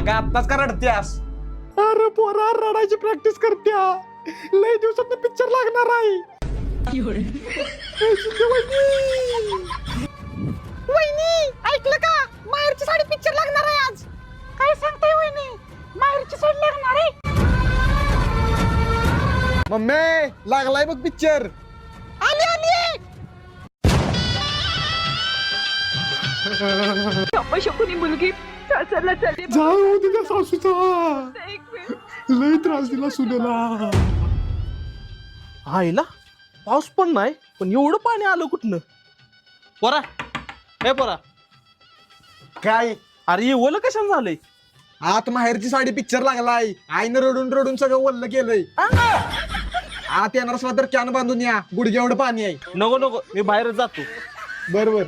अगं आत्ताच का रडत्यास? अरे पोरा रडायची प्रॅक्टिस करत्या. लय दिवसात पिक्चर लागणार आहे. वहिनी! ऐकलं का? माहेरची साडी पिक्चर लागणार आहे आज. काय सांगताय वहिनी? माहेरची साडी लागणार आहे. मम्मी लागलाय बघ पिक्चर शकुनी मुलगी सासरला चालली. जाऊ तुझ्या सासूचा. एक लय त्रास दिला सुनेला. आईला पाऊस पण नाही पण एवढं पाणी आलं कुठनं? पोरा हे पोरा. काय? अरे हे ओलं कशाने झालंय? आत माहेरची साडी पिक्चर लागलाय. आईनं रडून रडून सगळं वल्ल केलंय. आत येणार असला तर कॅन बांधून या. गुडघ्या एवढं पाणी आहे. नको नको मी बाहेरच जातो. बरोबर.